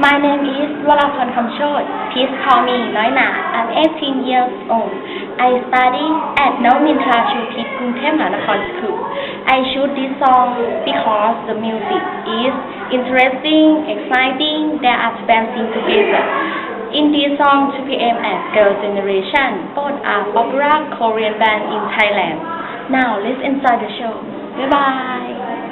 My name is Walapan Kamchot. Please call me Noina. I'm 18 years old. I study at Naumintra Chupit Kumthemanakhon School. I choose this song because the music is interesting, exciting, they are dancing together. In this song, 2PM and Girl Generation both are popular Korean band in Thailand. Now let's enjoy the show. Bye bye.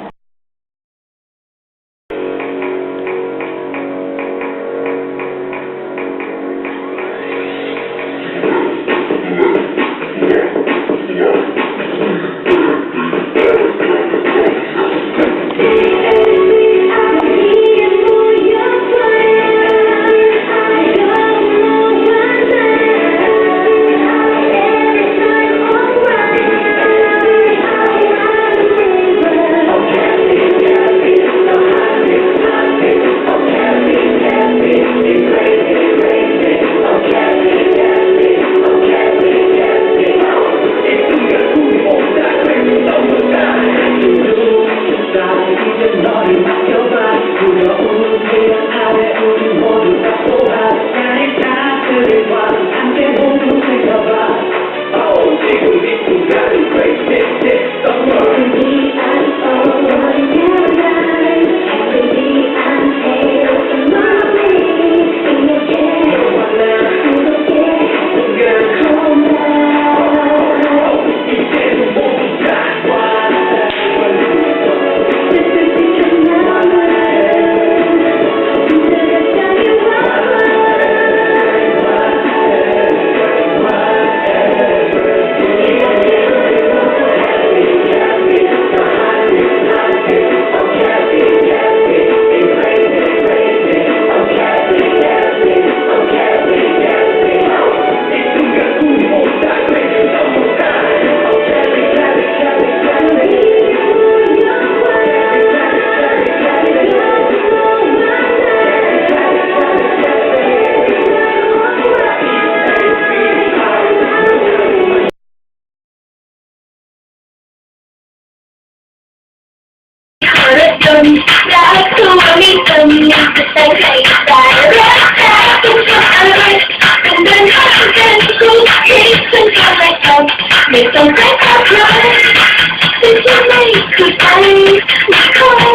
Kemudian hatiku, Kisan kalaikan, Mesong kata Sesuai ku tahu, Kau